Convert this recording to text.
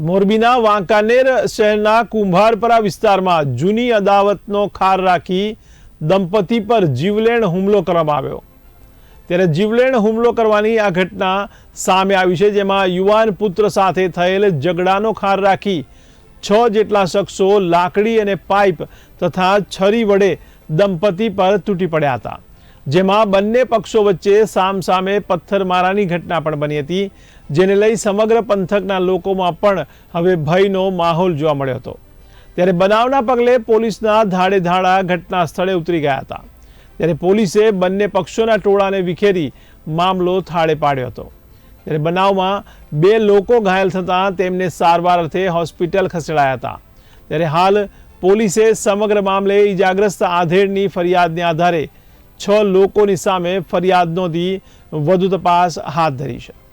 મોરબીના વાંકાનેર શહેરના કુંભારપરા વિસ્તારમાં જૂની અદાવતનો ખાર રાખી દંપતી પર જીવલેણ હુમલો કરવામાં આવ્યો. ત્યારે જીવલેણ હુમલો કરવાની આ ઘટના સામે આવી છે, જેમાં યુવાન પુત્ર સાથે થયેલ ઝઘડાનો ખાર રાખી છ જેટલા શખ્સો લાકડી અને પાઇપ તથા છરી વડે દંપતી પર તૂટી પડ્યા હતા. જેમાં બંને પક્ષો વચ્ચે સામસામે પથ્થરમારાની ઘટના પણ બની હતી, જેને લઈ સમગ્ર પંથકના લોકોમાં પણ હવે ભયનો માહોલ જોવા મળ્યો હતો. ત્યારે બનાવના પગલે પોલીસના ધાડે ધાડા ઘટના સ્થળે ઉતરી ગયા હતા. ત્યારે પોલીસે બંને પક્ષોના ટોળાને વિખેરી મામલો થાળે પાડ્યો હતો. ત્યારે બનાવમાં બે લોકો ઘાયલ થતાં તેમને સારવાર અર્થે હોસ્પિટલ ખસેડાયા હતા. ત્યારે હાલ પોલીસે સમગ્ર મામલે ઇજાગ્રસ્ત આધેડની ફરિયાદને આધારે છ લોકોની સામે ફરિયાદ નોંધી વધુ તપાસ હાથ ધરી છે.